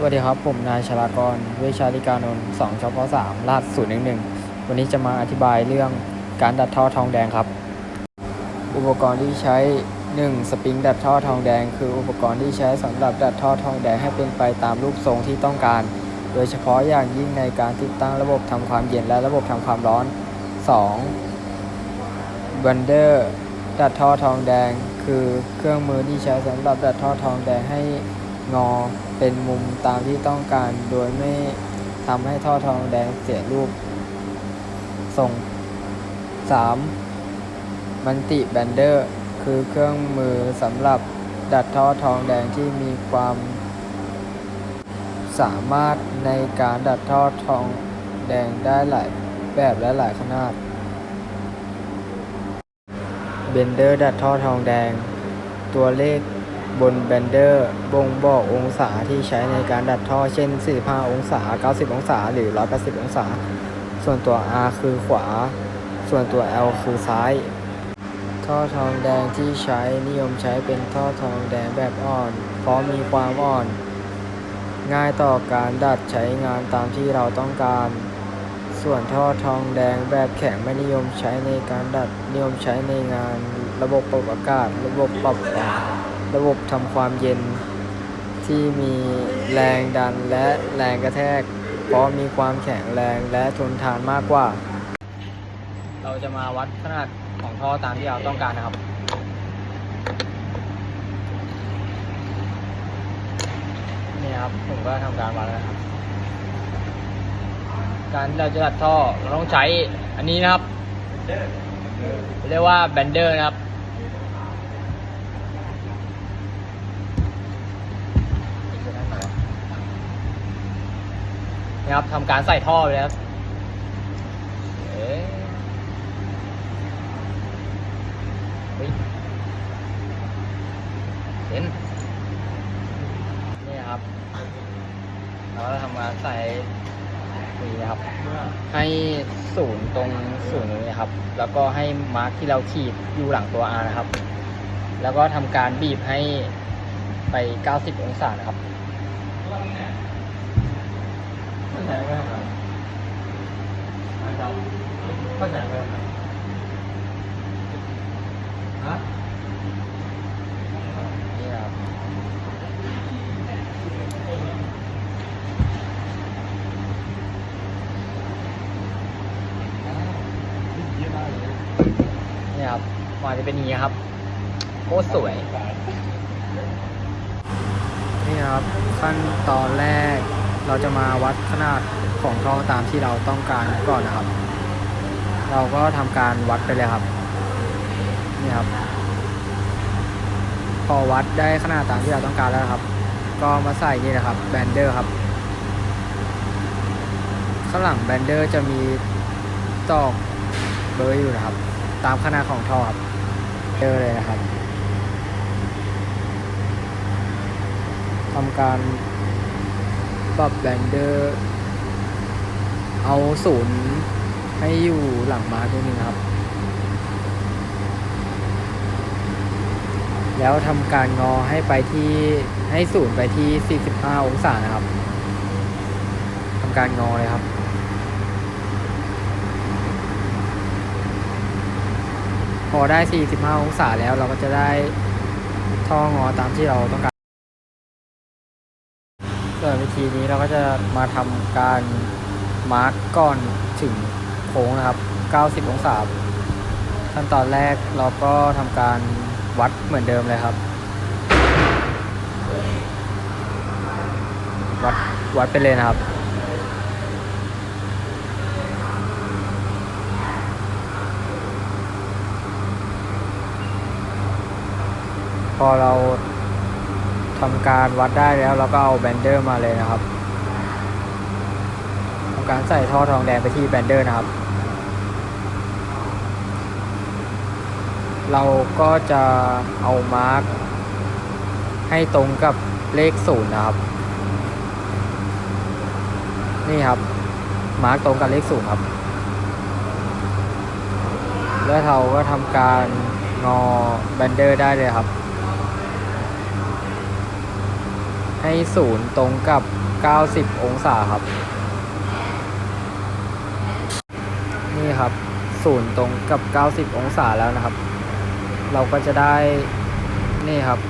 สวัสดีครับ ผมนายชลากร เวชาลิกานนท์สองชพสามรหัสศูนย์หนึ่งหนึ่งวันนี้จะมาอธิบายเรื่องการดัดท่อทองแดงครับ อุปกรณ์ที่ใช้ 1. สปริงดัดท่อทองแดง คืออุปกรณ์ที่ใช้สำหรับดัดท่อทองแดงให้เป็นไปตามรูปทรงที่ต้องการ โดยเฉพาะอย่างยิ่งในการติดตั้งระบบทำความเย็นและระบบทำความร้อน 2. บันเดอร์ดัดท่อทองแดง คือเครื่องมือที่ใช้สำหรับดัดท่อทองแดงให้งอ เป็นมุมตามที่ต้องการ โดยไม่ทำให้ท่อทองแดงเสียรูปทรง 3. มันติแบนเดอร์ คือเครื่องมือสำหรับดัดท่อทองแดงที่มีความ สามารถในการดัดท่อทองแดงได้หลายแบบและหลายขนาด เบนเดอร์ดัดท่อทองแดง ตัวเลข บนเบนเดอร์บ่งบอกองศาที่ใช้ในการดัดท่อเช่น 45 องศา 90 องศา หรือ 180 องศา ส่วนตัว R คือขวา ส่วนตัว L คือซ้าย ท่อทองแดงที่ใช้นิยมใช้เป็นท่อทองแดงแบบอ่อน เพราะมีความอ่อน ง่ายต่อการดัดใช้งานตามที่เราต้องการ ส่วนท่อทองแดงแบบแข็งไม่นิยมใช้ในการดัดนิยมใช้ในงานระบบปรับอากาศ ระบบปรับ ระบบทำความเย็นที่มีแรงดันและแรงกระแทก เพราะมีความแข็งแรงและทนทานมากกว่า เราจะมาวัดขนาดของท่อตามที่เราต้องการนะครับนี่ครับผมก็ทำการวัดแล้วนะครับ การเราจะตัดท่อเราต้องใช้อันนี้นะครับ เรียกว่าแบนเดอร์นะครับ ครับทำการใส่ท่อไปเลยครับเอ๊ะเฮ้ยเห็นนี่ครับเราทำการใส่นี่นะครับ ให้ศูนย์ตรงศูนย์นี้ครับ แล้วก็ให้มาร์กที่เราขีดอยู่หลังตัว R นะครับ แล้วก็ทำการบีบให้ไป 90 องศานะครับ เข้าใจไหมครับเข้าใจไหมครับฮะนี่ครับนี่ครับมาจะเป็นอย่างนี้ครับโคตรสวย นี่ครับขั้นตอนแรก เราจะมาวัดขนาดของท่อตามที่เราต้องการก่อนนะครับ เราก็ทำการวัดไปเลยครับนี่ครับ พอวัดได้ขนาดตามที่เราต้องการแล้วครับ ก็มาใส่นี่นะครับแบนเดอร์ครับข้างหลังแบนเดอร์จะมีตอกเบอร์อยู่นะครับ ตามขนาดของท่อครับเจอเลยนะครับทำการ ปรับแบนเดอร์เอาศูนย์ให้อยู่หลังมาร์กนิดนึงครับ แล้วทำการงอให้ไปที่ให้ศูนย์ไปที่ 45 องศานะครับทำการงอเลยครับพอได้ 45 องศาแล้วเราก็จะได้ท่องอตามที่เราต้องการ ส่วนวิธีนี้เราก็จะมาทำการมาร์กก่อนถึงโค้งนะครับ 90 องศา ขั้นตอนแรกเราก็ทำการวัดเหมือนเดิมเลยครับ วัดวัดไปเลยนะครับพอเรา ทำการวัดได้แล้วเราก็เอาแบนเดอร์มาเลยนะครับทำการใส่ท่อทองแดงไปที่แบนเดอร์นะครับ เราก็จะเอามาร์กให้ตรงกับเลขศูนย์นะครับ นี่ครับ มาร์กตรงกับเลขศูนย์ครับ แล้วเราก็ทำการงอแบนเดอร์ได้เลยครับ ให้ศูนย์ตรงกับ 90 องศาครับ นี่ครับศูนย์ตรงกับ 90 องศาแล้วนะครับ เราก็จะได้นี่ครับ